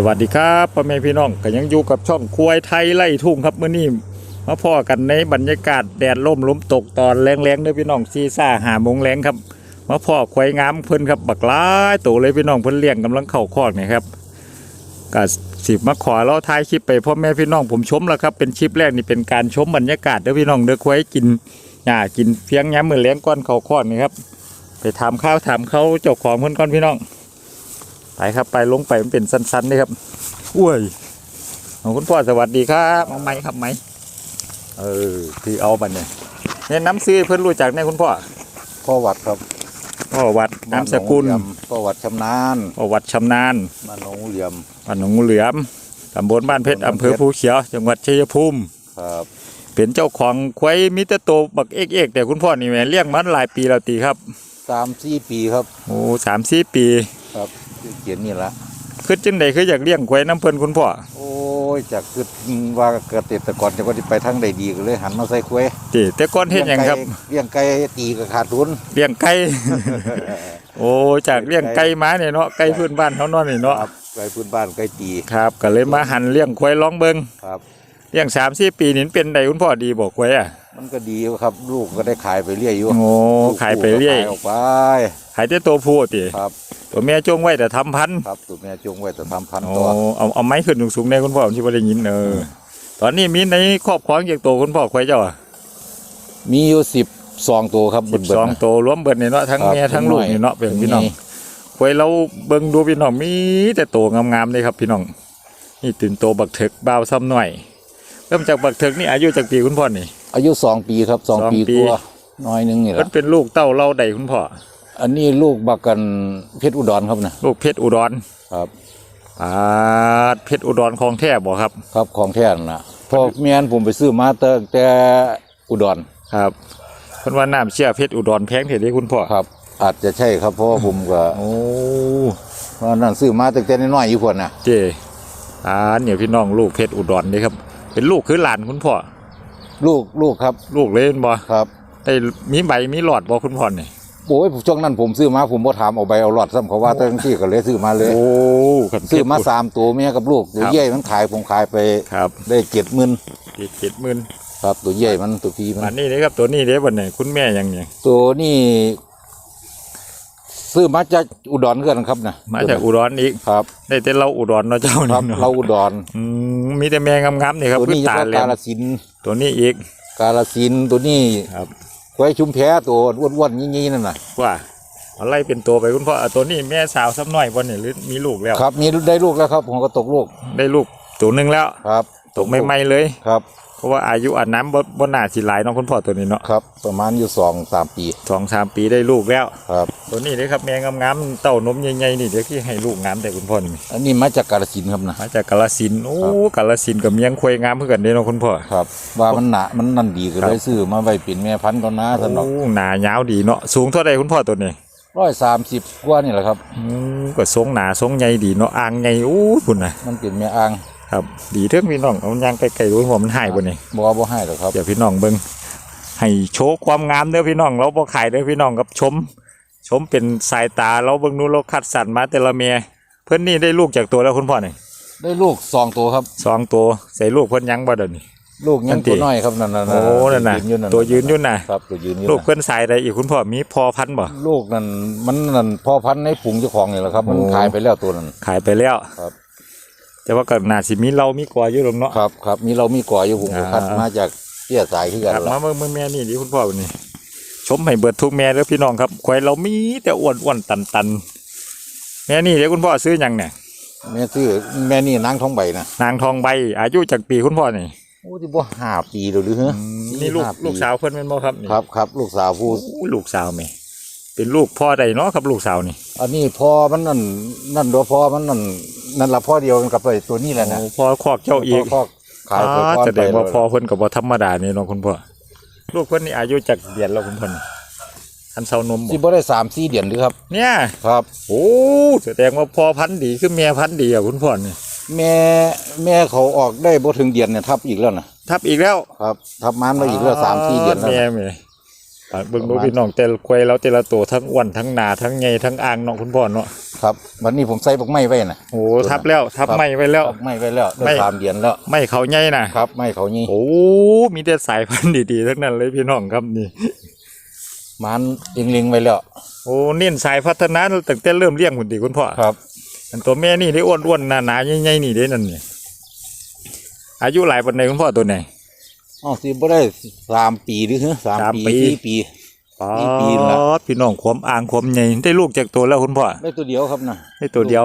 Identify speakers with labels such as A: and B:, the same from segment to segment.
A: สวัสดีครับพ่อแม่พี่น้องก็ยังอยู่กับช่องควายไทยไล่ทุ่งครับเมื่อนี้มาพ่อกันในบรรยากาศแดดล่มลมตกตอนแรงๆเด้อพี่น้องซีซ่าหามงแรงครับมาพ่อควายงามเพิ่นครับบักหลายโตเลยพี่น้องเพิ่นเลี้ยงกำลังเข้าคอกนี่ครับก็สิมาขอเราท้ายคลิปไปพ่อแม่พี่น้องผมชมแล้วครับเป็นคลิปแรกนี่เป็นการชมบรรยากาศเด้อพี่น้องเด้อควายกินหญ้ากินเพียงย้ำมือเลี้ยงก้อนเข้าคอกนี่ครับไปถามข้าวถามเขาเจ้าของเพิ่นก่อนพี่น้อง ไปครับไปลงไปมันเป็นสั้นๆนี่ครับอุ้ยของคุณพ่อสวัสดีครับเอาไหมครับไหมเออคือเอาบันเนี่ยเนี่ยน้ำซื้อเพื่อนรู้จักเนี่ยคุณพ่อ
B: พ่อวัดครับ
A: พ่อวัดน้ำสกุล
B: บ้านหนองเหลี่ยมพ่อวัดชำนาญ
A: พ่อวัดชำนาญ
B: บ้านหนองเหลี่ยม
A: บ้านหนองงูเหลือมตำบลบ้านเพชรอำเภอภูเขียว จังหวัดชัยภูมิ
B: ครับ
A: เป็นเจ้าของควายมิตรโตวบักเอกเอกแต่คุณพ่อนี่แหม่เลี้ยงมันหลายปีแล้วตีครับ
B: สามสี่ปีครับ
A: โอ้สามสี่ปี
B: ครับ เขียนนี่ละ
A: คือจังใดคืออยากเลี้ยงควายน้ำเพิ่นคุณพ่อ
B: โอ้ยจากคือว่าเกษตรกรจะว่าที่ไปทางใดดีก็เลย หันมาใส่คุ้ย
A: ตีแต่ก่อนเฮ็ดหยังครับ
B: เลี้ยงไก่ตีกับขาดทุน
A: เลี้ยงไก่โอ้จากเลี้ยงไก่มาเนี่ยเนาะไก่พื้นบ้านเขาเนาะนี่เนาะ
B: ครับไก่พื้นบ้านไก่ตี
A: ครับก็เลยมาหันเลี้ยงควายร้องเบิง
B: ครับ
A: เลี้ยงสามสี่ปีนี่เป็นไดคุณพ่อดีบอกควายอะ
B: มันก็ดีอยู่ครับ ลูกก็ได้ขายไปเรื่อยอยู่
A: โอ้ขายไปเรื่อย
B: ขายออกไป
A: ขายแต่ตัวผู้ติ
B: ครับ
A: ตัวแม่จงไว้แต่ทำพันธุ์
B: ครับตัวแม่จงไว้แต่ทำพันธุ์
A: โอ้
B: ตัว
A: เอาเอาไม้ขึ้นสูงๆในคุณพ่อที่บ่ได้ยินเออ ตอนนี้มีในครอบครองจากตัวคุณพ่อควายเจ้าอะ
B: มีอยู่สิบสองตัวครับ
A: สิบ
B: เบิด
A: ส
B: ๆ
A: อง
B: นะ
A: ตัวรวมเบิดเนี่ยเนาะทั้ง
B: ครับ
A: แม่ทั้งลูก
B: ทั้งน้อย
A: นี่เนาะเป็นพี่น้อง
B: มี
A: ควายเราเบิ่งดูพี่น้องมีแต่ตัวงามๆเลยครับพี่น้อง นี่ตื่นโตบักเถิกบ่าวซ้ำหน่อย เริ่มจากบักเถิกนี่อายุจากปีคุณพ่อนี่
B: อายุสองปีครับสอง
A: สอง
B: ปี
A: ปี
B: กว่าน้อยหนึงนี่แห
A: เพิ่
B: ละ
A: นเป็นลูกเต้าเล่าใดคุณพ่อ
B: อันนี้ลูกบักกันเพชรอุดรครับนะ
A: ลูกเพชรอุดร
B: ครับ
A: อ่าเพชรอุดรของแท้บ่ครับ
B: ครับของแท้นั่นนะพอเมียนผมไปซื้อมาตั้งแต่อุดร
A: ครับเพิ่นว่าน้ำเชื่อเพชรอุดรแพงเท่านี้คุณพ่อ
B: ครับ อาจจะใช่ครับเพราะว่าผมก็
A: โอ้
B: ว่านั่นซื้อมาตั้งแต่น้อยๆอยู่คนน่ะ
A: เจอ่าเนี่ยพี่น้องลูกเพชรอุดรนี่ครับ เป็นลูกคือหลานคุณพ่อ
B: ลูกลูกครับ
A: ลูกเลยแม่นบ่
B: ครับ
A: ได้มีใบมีหลอดบ่คุณพ่อนี่
B: โอ้ยช่วงนั้นผมซื้อมาผมบ่ถามเอาใบเอาหลอดซ้ำเขาว่าตั้งที่ก็เลยซื้อมาเลย
A: โอ้คันเพชร
B: ซื้อมาสามตัวเมียกับลูกตัว
A: ครับ
B: ใหญ่มันขายผมขายไป
A: ครับ
B: ได้เจ็ดหมื่น
A: เจ็ดหมื่น
B: ครับตัวใหญ่มันตัวพีมั
A: อั
B: น
A: นนี้เลยครับตัวนี้เด้บัดนี้คุณแม่ยังเนี่ย
B: ตัวนี่ซื้อมาจากอุดรกันครับนะ
A: มาจากอุดรอีก
B: ครับ
A: ได้แต่เราอุดรเนาะเจ้า
B: ค
A: นี่
B: รับ
A: เนาะ
B: เราอุดร
A: อืมมีแต่แม่งามๆนี่ครับ
B: ตัว
A: คือ
B: นี้เฉ
A: ตา
B: พาะ
A: แหล
B: กามลสินธุ์
A: ตัวนี้อีก
B: กาลสินธุ์ตัวนี้
A: ครับ
B: ไว้ชุมแพตัวอ้วนๆยี่ๆนั่นน่ะ
A: ว่าอะไรเป็นตัวไปคุณพ่อเอาตัวนี้แม่สาวซ้ำน้อยบ่เนี่ยหรือมีลูกแล้ว
B: ครับ มีได้ลูกแล้วครับผมก็ตกลูก
A: ได้ลูกตัวหนึ่งแล้ว
B: ครับ
A: ตกใหม่ๆเลย
B: ครับ
A: เพราะว่าอายุอันน้ำบ่บ่น่าสิหลายเน้องคุณพ่อตัวนี้เนาะ
B: ครับ ประมาณอยู่สองสามปี
A: สองสามปีได้ลูกแล้ว
B: ครับ
A: ตัวนี้เลยครับแม่งามๆเต้านมใหญ่ๆนี่เดี๋ยวที่ให้ลูกงามแต่คุณพ่อนี่
B: อันนี้มาจากกาลสินธุ์ครับนะ
A: มาจากกาลสินธุ์โอ้
B: ครับ
A: กาลสินธุ์กับเมียงควยงามเพื่อกันเด้เนาะคุณพ่อ
B: ครับ ว่ามันหนามันนั่นดีก็
A: ครับ
B: เลยซื้อมาไว้เป็นแม่พันธุ์ก่อนนะสนอก
A: โอ้หนายาวดีเนาะสูงเท่าใดคุณพ่อตัวนี้
B: ร้อยสามสิบกว่านี่แหละครับ
A: อืมก็ทรงหนาทรงใหญ่ดีเนาะอ่างใหญ่อู้พุ่นน่ะ
B: มันเป็นแม่อ่าง
A: ครับ ดีเถิงพี่น้องเอายางไกลๆดูว่ามันหายบ่นี่
B: บ่ว่าบ่ให้หรอกครับ
A: เดี๋ยวพี่น้องเบิ่งให้โชว์ความงามเด้อพี่น้อง เราบ่ขายเด้อพี่น้องกับชม ชมเป็นสายตาเราเบิ่งนู้นเราคัดสรรมาแต่ละเมียเพิ่นนี่ได้ลูกจากตัวแล้วคุณพ่อนี่
B: ได้ลูกสองตัวครับ
A: สองตัวใส่ลูกเพิ่นยังบ่เดี๋ยวนี้
B: ลูก
A: นั่
B: ยัง
A: นติ
B: ตัวน้อยครับนั่นน่ะ
A: โอ้นั่นน่ะ
B: ยือยู่
A: ตัวยืนอยู่น่ะ
B: ครับตัวยืนอยู่
A: ลูก
B: น่ะ
A: เพิ่นสายใดอีกคุณพ่อมีพอพันธุ์บ่
B: ลูกนั่นมันนั่นพ่อพันธุ์ในฝูงเจ้าของนี่แหละครับ มัน
A: โอ้
B: ขายไปแล้วตัวนั้น
A: ขายไปแล้ว
B: ครับ
A: แต่ว่าก็น่าสิมีเรามีกว่าอยู่หรอกเนาะ
B: ครับครับมีเรามีก่ออยู่ผมก็
A: อ่า
B: คัดมาจากเตี้ยสายขึ้นกัน
A: ครับ
B: ละ
A: มาเบิ่งเบิ่งแม่นี่ดิคุณพ่อนี่ชมให้เบิดทุกแม่เด้อพี่น้องครับควายเรามีแต่อ้วนๆตันๆแม่นี่เดี๋ยวคุณพ่อซื้อหยังเนี่ย
B: แม่ซื้อแม่นี่นางทองใบนะ
A: นางทองใบ อายุจากปีคุณพ่อนี่
B: โอ้ที่บ่ห้าปีแล้วหรือฮะ
A: นี่ลูก
B: ห้ปี
A: ลูกสาวเพิ่นเป็นบ่ครับนี่
B: ครับครับลูกสาวผู้
A: โอ้ลูกสาวแม่เป็นลูกพ่อใดเนาะครับลูกสาวนี่
B: อันนี้พ่อมันนั่นนั่นตัวพ่อมันนั่น นั่นละพ่อเดียวกันกับไอ้ตัวนี้แหละนะ
A: โอ้พ่อคอกเจ้าอีก
B: พ่อขายไป
A: อ่า
B: ก่อน
A: แสดงว่า
B: ไป
A: พ่อเพิ่นก็บ่ธรรมดานี่เนาะคุณพ่อลูกเพิ่นนี่อายุจากเดือนแล้วคุณพ่อนี่ทันเซานมบ่
B: ที่บ่ได้สามสี่เดือนหรือครับ
A: เนี่ย
B: ครับ
A: โอ้แสดงว่าพ่อพันธุ์ดีคือแม่พันธุ์ดีอะคุณพ่อนี่
B: แม่แม่เขาออกได้บ่ถึงเดือนเนี่ยทับอีกแล้วนะ
A: ทับอีกแล้ว
B: ครับทับมันมาอีกแล้วสามสี่เดือนแล้ว
A: แม่
B: นะ
A: แม่อ่า เบิ่งดูพี่น้องแต่ละควายแล้วแต่ละตัวทั้งอ้วนทั้งหนาทั้งใหญ่ทั้งอ่างเนาะคุณพ่อเนาะ
B: ครับวันนี้ผมใส่บักไม้ไว้น่ะ
A: โอ้ทับแล้วทับ
B: ครับ
A: ไม้ไว้แล้ว
B: บักไม้ไว้แล้วได้
A: ไม่
B: สามเดือนแล้ว
A: ไม้เขาใหญ่น่ะ
B: ครับไม้เขานี่
A: โอ้มีแต่สายพันธุ์ดีๆทั้งนั้นเลยพี่น้องครับนี่
B: มันเล็งๆไว้แล้ว
A: โอ้เน้นสายพัฒนาตั้งแต่เริ่มเลี้ยงหุ่นดีคุณพ่อ
B: ครับ
A: อันตัวแม่นี่ได้อ้วนๆหนาๆใหญ่ๆนี่เด้นั่นนี่อายุหลายปานใดคุณพ่อตัวไหน
B: อ๋อสิบ่ได้สามปีหรือฮะสาม
A: สาม
B: ปี
A: ปี
B: สี่ปีนี่ปีละ
A: อ๋อพี่น้องความอ่างความใหญ่ได้ลูกจากตัวแล้วคุณพ่อ
B: ได้ตัวเดียวครับนะ
A: ได้ตัวเดียว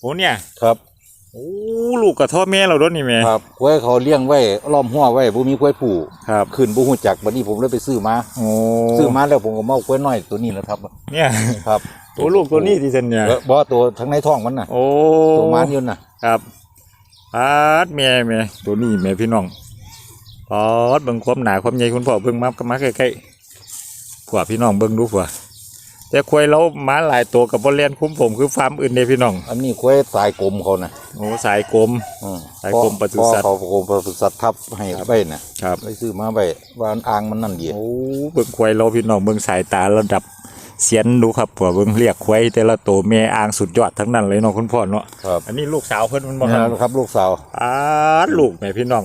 A: โอ้เนี่ย
B: ครับ
A: โอ้ลูกกับท่อแม่เราด้วยนี่แม่
B: ครับกล้วยเขาเลี้ยงไว้ล้อมหัวไว้บ่มีกล้วยผู
A: ครับ
B: ขึ้นบ่ฮู้จักบัดนี้ผมเลยไปซื้อมา
A: โอ้
B: ซื้อมาแล้วผมก็มาเอากล้วยน้อยตัวนี้แหละครับ
A: เนี่ย
B: ครับ
A: โอ้ลูกตัวนี้ที่ฉันเนี่ย
B: เออบ่ตัวทั้งในท้องมันน่ะ
A: โอ้
B: ตัวมันอยู่น่ะ
A: ครับปาดแม่แม่ตัวนี้แม่พี่น้อง ปาดเบิ่งความหนาความใหญ่คุณพ่อเบิ่งมาก็มาใกล้ๆผัวพี่น้องเบิ่งดูผัวแต่ควายเรามาหลายตัวกับบริเลียนคุ้มผมคือฟาร์มอื่นเด้พี่น้อง
B: อันนี้กล้วยสายกลมเขาน่ะ
A: โอ้สายกลม
B: อืม
A: สายกรมปศุสัตว์
B: พ่อเขากรมปศุสัตว์ทับให้ไว้น่ะ
A: ครับ
B: ไปซื้อมาไว้ว่าอ่างมันนั่นดี
A: โอ้เบิ่งควายเราพี่น้องเบิ่งสายตาระดับเสียนดูครับผัวเบิ่งเรียกควายแต่ละตัวแม่อ่างสุดยอดทั้งนั้นเลยเนาะคุณพ่อเนาะ
B: ครับ
A: อันนี้ลูกสาวเพิ่นมันบ่
B: นี่
A: ครับ
B: นะครับลูกสาว
A: อ่าลูกแม่พี่น้อง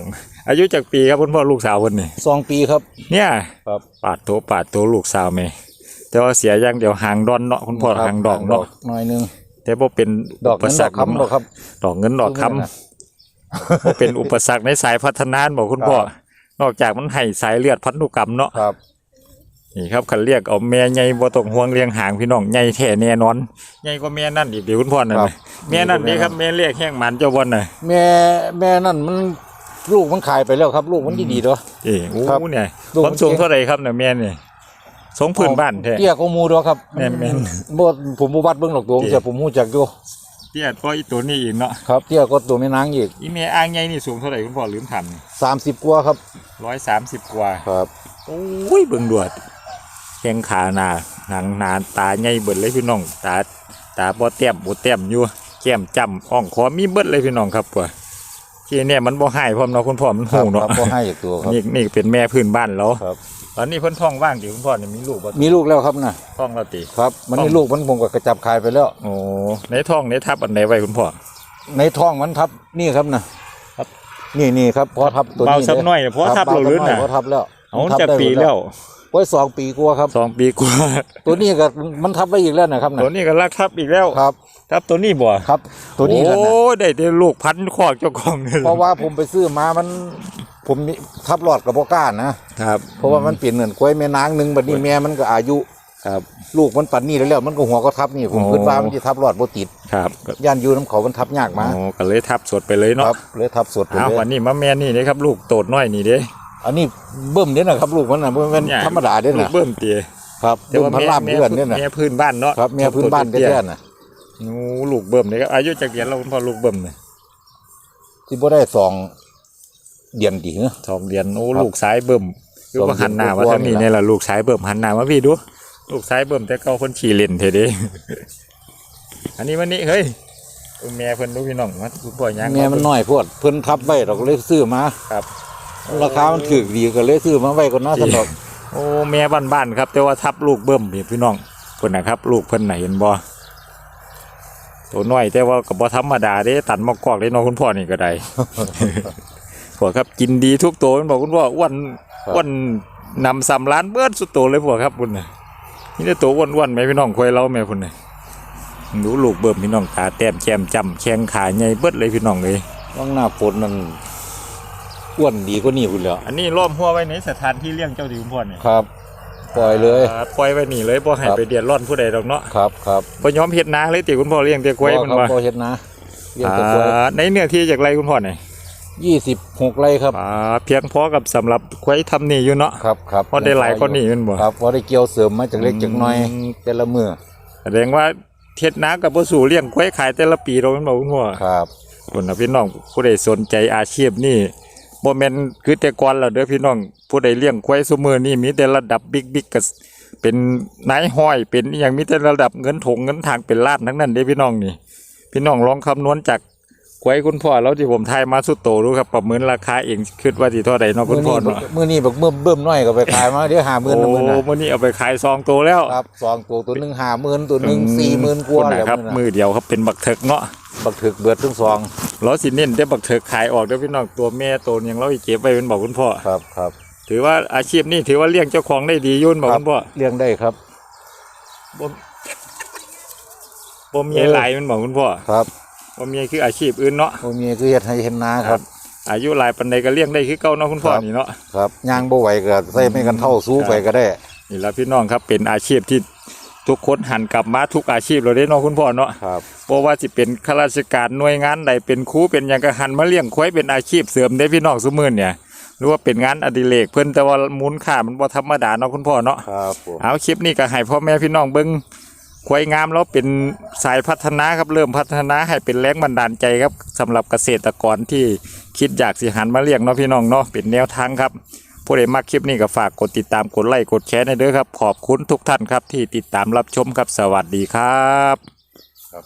A: อายุจากปีครับคุณพ่อลูกสาวคนนี้
B: สองปีครับ
A: เนี่ย
B: ครับ
A: ปาดโตปาดโตลูกสาวแม่แต่ว่าเสียอย่างเดียวหางดอนเนาะคุณพ่อ
B: ครับ
A: หางดอกเนาะ
B: หน่อยหนึง
A: แต่บ่เป็น
B: ดอก
A: อุป
B: นั้น
A: ส
B: ด
A: ร
B: อ
A: ร
B: ก
A: ค
B: คำดอกครับ
A: ดอกเงินดอกคำบ่เป็นอุปสรรคในสายพัฒนาบอกคุณพ่อ
B: ครับ
A: นอกจากมันให้สายเลือดพันธุกรรมเนาะ
B: ครับ
A: นี่ครับคันเรียกเอาแม่ใหญ่บ่ต้องห่วงเลี้ยงหางพี่น้องใหญ่แท้แน่นอนใหญ่กว่าแม่นั่นอีกเดี๋ยวคุณพ่อนั่น
B: ครับ
A: น่ะแม่นั่นนี่ครับแม่เรียกแห้งหมันเจ้าบ่น่ะ
B: แม่แม่นั่นมัน ลูกมันขายไปแล้วครับ ลูกมันดีๆตัว
A: เอ้โอ้
B: ครับ
A: เนี่ย
B: ลูก
A: ความสูงเท่าไหร่ครับน่ะแม่นี่สงพื้นบ้านแท้
B: เตี้ยก็มูดอกครับ
A: แม่นแม่น
B: บ่ผมบ่วัดเบิ่งหรอกตัว
A: เตี้ย
B: แต่ผมฮู้จักอยู่
A: เตี้ยก็อีตัวนี้อีกเนาะ
B: ครับ เตี้ยก็ตัวแม่นางอีก
A: อีเมอ่างใหญ่นี่สูงเท่าไหร่คุณพ่อลืมถาม
B: 30กว่าครับ
A: ร้อยสามสิบกว่า
B: ครับ
A: โอ้ยเบิ่งดวดแข้งขาหนาหนังหนาตาใหญ่เบิดเลยพี่น้อง ตาตาบ่แต้มบ่แต้มอยู่แก้มจำอ่องคอมีเบิดเลยพี่น้องครับกว่า ที่เนี่ยมันบ่หายพร้อมเนาะคุณพ่อมัน
B: ครั
A: หู
B: บ
A: เนาะ
B: ครับบ่ให้อีกตัวครับ
A: นี่นี่เป็นแม่พื้นบ้านแล้ว
B: ครับ
A: ตอนนี้เพิ่นท้องว่างดิคุณพ่อนี่มีลูกบ่
B: มีลูกแล้วครับนะ
A: ท้องแล้วติ
B: ครับ มัน
A: ต้อง
B: นี่ลูกมันผมก็กระจับขายไปแล้ว
A: โอ้ในท้องในทับอันใดไว้คุณพ่อ
B: ในท้องมันทับนี่ครับนะครับนี่นี่ครับพอทับตัวนี้
A: เบาสักหน่อยพอทับ
B: ค
A: เราลื่น
B: เบาสักห
A: น่ะ
B: พอทับแล้ว
A: เอา
B: มันทับ
A: จาก
B: ได้
A: ปี
B: หมด
A: แล้ว
B: ไว้สองปีกว่าครับ
A: สองปีกว่า
B: ตัวนี้ก็มันทับไว้อีกแล้วนะครับนะ
A: ตัวนี้ก็รักทับอีกแล้ว
B: ครับ
A: ทับตัวนี้บ่
B: ครับ ตัวนี้แหละนะ
A: โอ้ยได้แต่ลูกพันคอกเจ้าของนี่
B: เพราะว่าผมไปซื้อมามันผมมีทับหลอดกับโบก้านนะครับ เพราะว่ามันเปลี่ยนเงินกล้วยแม่นางหนึ่งบัดนี้แม่มันก็อายุ
A: ครับ
B: ลูกมันปันนี่แล้วแล้วมันก็หัวก็ทับนี่ผม
A: โอ้
B: คิดว่ามันจะทับหลอดโบติด
A: ครับ
B: ย่านอยูน้ำเขามันทับยากมา
A: โอ้ก็เลยทับสดไปเลย
B: ค
A: เนาะ
B: รับเลยทับสดไป
A: อ้าว
B: เลย
A: วันนี้มาแม่นี่เด้ครับ ลูกโตดน้อยนี่เด้
B: อันนี้เบิ่มเนี่ยนะครับลูกมันน่ะมันเป็น
A: เนี่ย
B: ธรรมดาเด้
A: ลู
B: น่ะ
A: กเบิ่มเตีย
B: ครับเบิ่มพันล่ามเพื่อนเนี่ยน่ะ
A: แม่พื้นบ้านเนาะ
B: ครับแม่พื้นบ้านก็
A: เตี้ย
B: แค่น่ะ
A: โอ้ลูกเบิ่มนี่ครับอายุจักเดือนแล้วคุณพ่อลูกเบิ่มนี่
B: ที่บ่ได้สองเดือนดีเหรอ
A: สองเดือนโอ้
B: ครับ
A: ลูกซ้ายเบิ่มคือว่า
B: สองเดือน
A: หันหน้ามา
B: กว่าๆ
A: ทางนี้
B: นี่
A: นี่
B: ล่ะ
A: แหละลูกซ้ายเบิ่มหันหน้ามาพี่ดู ลูกซ้ายเบิ่มแต่เก่าคนขี่เล่นเท่เด้อันนี้วันนี้เฮ้ยแม่เพิ่นดูพี่น้องมาคุณพ่อย่าง
B: แม่มันน้อยโพวดเพิ่นทับไว้เราก็เลยซื้อมา
A: ครับ
B: ราคามันถูกดีก็เลยซื้อมาไว้ก่อนเนาะสนอก
A: โอ้แม่บ้านๆครับ แต่ว่าทับลูกเบิ่มนี่พี่น้องเพิ่นนะครับ ลูกเพิ่นไหนะเห็นบ่ตัวน้อยแต่ว่าก็บ่ธรรมดาเด้ตันมากอกได้เน้องคุณพ่อนี่ก็ได้พวกครับกินดีทุกตัวมันบอกคุณพ่ออ้วนอ้วนนำสามล้านเบิดสุดโตวเลยพวกครับคุณน่ะนี่ได้ตัวอ้วนๆไหมพี่น้องควยเราแม่พุ่นน่ะดูลูกเบิ่มพี่น้องตาแต้มแก้มจำแข้งขาใหญ่เบิดเลยพี่น้องเลย
B: ว่างหน้าฝนนั่น อ้วนดีกว่านี่คุณแล้ว
A: อันนี้ล้อมหัวไว้ในสถานที่เลี้ยงเจ้าดีคุณพ่อนี่
B: ครับ ปล่อยเลย
A: อ่าปล่อยไว้นี่เลยบ่ให้
B: ครับ
A: ไปเดือดร้อนผู้ใดดอกเนาะ
B: ครับครับ
A: บ่ยอมเฮ็ดนาเลยติคุณพ่อเลี้ยงแต่กล้วยมัน
B: ครับ
A: ว่า
B: พอเฮ็ดนะเรียก
A: อ่
B: แต่กล้วยา
A: ในเนื้อที่จากไรคุณพ่อนี่
B: ยี่สิบหกไร่ครับ
A: อ่าเพียงพอกับสำหรับกล้วยทำนี่อยู่เนาะ
B: ครับครับ
A: พอได้หลายคนนี่แมันบ่
B: ครับพอได้เกี่ยวเสริมมาจากเล็กจากน้อย
A: อืม
B: แต่ละมือ
A: แสดงว่าเฮ็ดนากับบ่สู่เลี้ยงกล้วยขายแต่ละปีเราแม่นบ่คุณพ่อ
B: ครับ
A: คนน่ะพี่น้องผู้ใดสนใจอาชีพนี่ บ่แม่นคือแต่ก่อนแล้วเด้อพี่น้องผู้ใดเลี้ยงควายซุมื้อนี่มีแต่ระดับบิ๊กๆก็เป็นนายห้อยเป็นอหย่างมีแต่ระดับเงินถงเงินทางเป็นล้านทั้งนั้นเด้พี่น้องนี่ พี่น้องลองคำนวณจากกล้วยคุณพ่อแล้วที่ผมทายมาสุดโตรู้ครับประเมินราคาเองคิดว่าสิเท่าใดเนาะคุณพ่อเนาะ
B: มื้อนี้บักเบิ่มเบิ่มน้อยก็ไปขายมาเดี๋ยว50,000
A: โอ้
B: นะมื้อน่ะ
A: มื้อนี้เอาไปขายซองโตแล้ว
B: ครับสองตัวตัวหนึง50,000ตัวหนึง40,000กว่า
A: คน
B: แล้ว
A: นะครับ
B: มื้อ
A: มื
B: น่ะ
A: อเดียวครับเป็นบักเถิกเนาะ
B: บักถึกเบิดทั้งสอง
A: เราสิเน้นได้บักเถิกขายออกเด้อพี่น้องตัวแม่ตัวยังเราอีกเก็บไว้เป็นบอกคุณพ่อ
B: ครับครับ
A: ถือว่าอาชีพนี้ถือว่าเลี้ยงเจ้าของได้ดีอยุ่นบอก
B: ครั
A: คุณพ่อ
B: เลี้ยงได้ครับ
A: บ่บ่มีหลายมันบอกคุณพ่อ
B: ครับ
A: บ่มีคืออาชีพอื่นเนาะ
B: บ่มีคือเฮ็ดให้เห็นนาครับ
A: อายุหลายปันใดก็เลี้ยงได้คือเก่าเนาะคุณพ่อ
B: ครับ
A: นี่เนาะ
B: ครับย่างบ่ไหวก็ใส่ไม่กันเท่าสู้ไปก็ได้
A: นี่ละพี่น้องครับเป็นอาชีพที่ ทุกคนหันกลับมาทุกอาชีพเลยเด้เนาะคุณพ่อเนาะ
B: ครับ
A: เพราะว่าสิเป็นข้าราชการหน่วยงานใดเป็นครูเป็นหยังก็หันมาเลี้ยงควายเป็นอาชีพเสริมได้พี่น้องซุมื้อเนี่ยหรือว่าเป็นงานอดิเรกเพิ่นแต่ว่ามูลค่ามันบ่ธรรมดาเนาะคุณพ่อเนาะ
B: ครับผม
A: เอาคลิปนี้ก็ให้พ่อแม่พี่น้องเบิ่งควายงามแล้วเป็นสายพัฒนาครับเริ่มพัฒนาให้เป็นแรงบันดาลใจครับสำหรับเกษตรกรที่คิดอยากสิหันมาเลี้ยงเนาะพี่น้องเนาะเป็นแนวทางครับ ผู้ใดมักคลิปนี้ก็ฝากกดติดตามกดไลค์กดแชร์ในเด้อครับ ขอบคุณทุกท่านครับที่ติดตามรับชมครับสวัสดีครับ